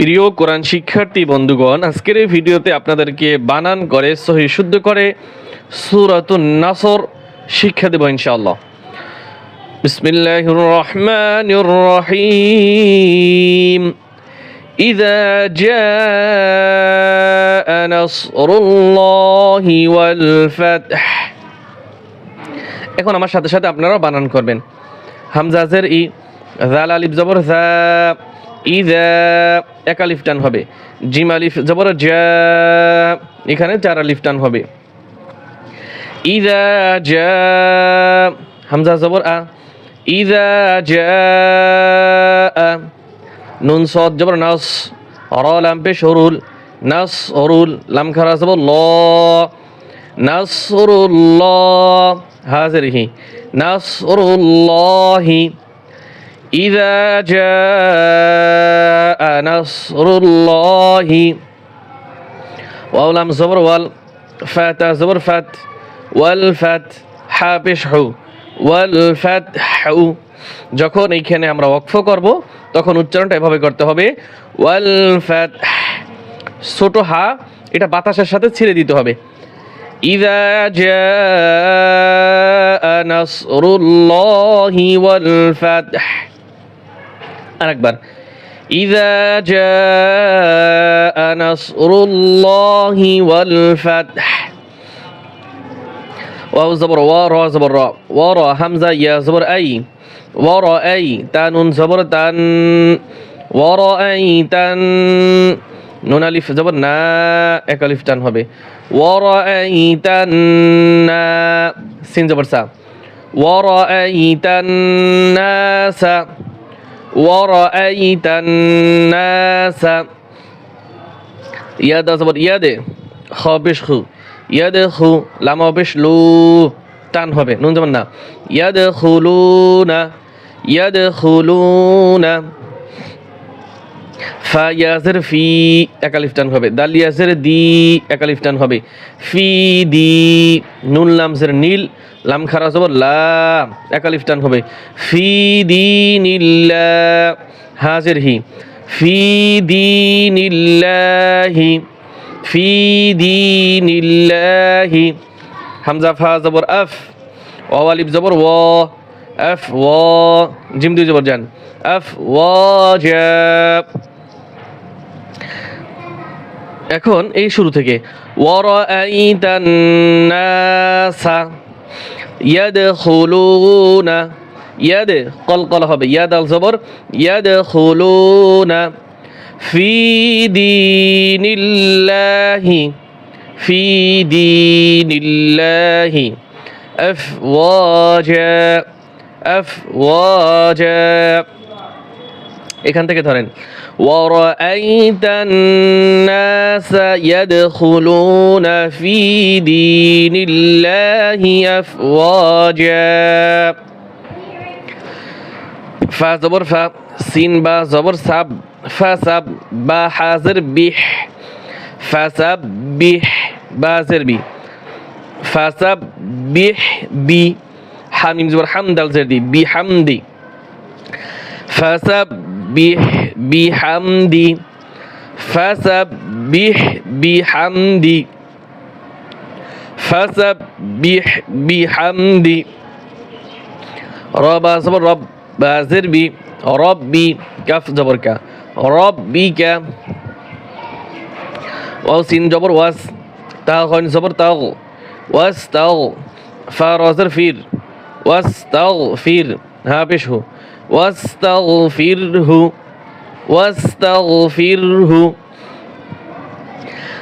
প্রিয় কোরআন শিক্ষার্থী বন্ধুগণ আজকের এই ভিডিওতে আপনাদেরকে বানান করে সহি শুদ্ধ করে সুরাতুন নাসর শিক্ষা দেব ইনশাআল্লাহ বিসমিল্লাহির রহমানির রহিম إذا جاء نصر الله والفتح এখন আমার সাথে সাথে আপনারাও বানান করবেন হামজাজের ই জাল আলিফ জবর জা ইজা এক আলিফ টান হবে। জিম আলিফ, জবর জা, এখানে চার আলিফ টান হবে। ইজা জা, হামজা জবর আ ইজা জা, নুন সদ, জবর নাস, র, লাম পেশ হরুল নাস হরুল লাম, খারা, জবর ল নাসরুল্লাহ হাজিরহি নাসরুল্লাহি إذا جاء نصر الله واو لام زبر وال فات زبر فات والفت حابش حو والفتح যখন এইখানে আমরা ওয়াকফ করব তখন উচ্চারণটা এভাবে করতে হবে ওয়াল ফাত ছোট হা এটা বাতাসের সাথে ছেড়ে দিতে হবে إذا جاء نصر الله والفتح আরেকবার إذا جاء نصر الله والفتح واو زبر وا را زبر را ورا همزة يا زبر أي ورا أي تان زبر تان ورا أي تان নুন আলিফ জবর না এক আলিফ টান হবে ওয়ারাআইতান না সিন জবর সা ওয়ারাআইতান নাসা ইয়াদা জবর ইয়াদে খ বেশ খু ইয়াদে খু লামা বেশ লু টান হবে, নুন জবর না ইয়াদে খুলুনা ইয়াদে খুলুনা ফা ইয়াজের ফি একালিফ টান হবে। দাল ইয়াজের দি একালিফ টান হবে। ফি দি নুন লামজের নীল, লাম খারা জবর লা একালিফ টান হবে। ফি দি নীল্লা হাজের হি। ফি দি নীল্লাহি ফি দি নীল্লাহি হামজা ফা জবর আফ। ওয়ালিফ জবর ও। ও। জিম দুই জবর জান। আফ ও জাব এখন এই শুরু থেকে ওয়ারাইতান্নাসা ইয়াদখুলুনা ইয়াদ কলকল হবে ইয়াদ আল জবর ইয়াদখুলুনা ফি দীনিল্লাহি ফি দীনিল্লাহি আফওয়াজা আফওয়াজা এখান থেকে ধরেন ওয়ারাইতান্নাসা الناس يدخلون في دين الله أفواجا. فا زبر فا سين با زبر سب فسب با حاضر بح فسب بح بازر بي. بح بي حميم زبر حمد الزردي بحمدي فسبح بحمدي فسبح بحمدي فسبح بحمدي رب صبر رب بازر بي. ربي كف جبر كا. ربك واو سين جبر واس. تا خون جبر تاغ واستغ فرازر فير. واستغفر ها بيش هو. واستغفره واستغفره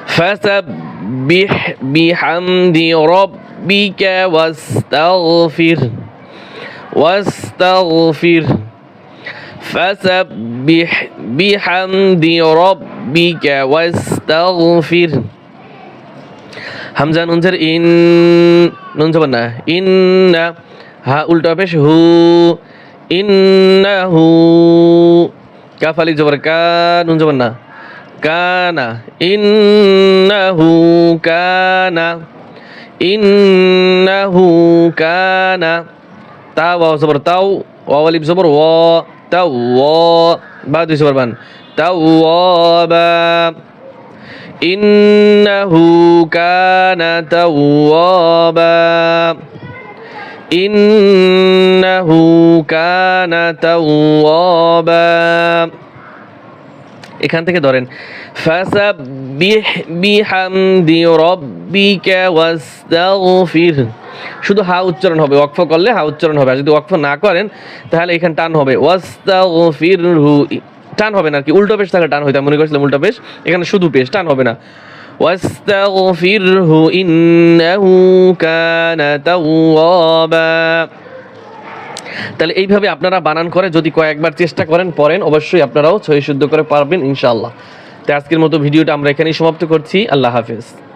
فسبح بحمد ربك واستغفر واستغفر فسبح بحمد ربك واستغفر হামজা নুনজের ইন নুন যাবেন না ইন হা উল্টা পেশ হু ইন্নাহু কাফ আলিফ জবর কা নুন জবর না kana innahu kana innahu kana. Ta waw sabar tau waw alif sabar wa tawa ba tu sabar ban. Tawwaba innahu kana tawwaba innahu kana tawwaba এখান থেকে ধরেন শুধু হা উচ্চারণ হবে, ওয়াকফ করলে হা উচ্চারণ হবে, আর যদি ওয়াকফ না করেন, তাহলে এখানে টান হবে টান হবে না কি, উল্টো পেশ থাকলে টান হইতে মনে করছিলাম উল্টো পেশ, এখানে শুধু পেশ, টান হবে না। ওয়াস্তাগফিরহু ইন্নাহু কানা তাওয়াবা। তাহলে এইভাবে আপনারা বানান করে যদি কয়েকবার চেষ্টা করেন পরেন অবশ্যই আপনারাও ছয় শুদ্ধ করে পারবেন ইনশাআল্লাহ। তো আজকের মতো ভিডিওটা আমরা এখানেই সমাপ্ত করছি। আল্লাহ হাফেজ।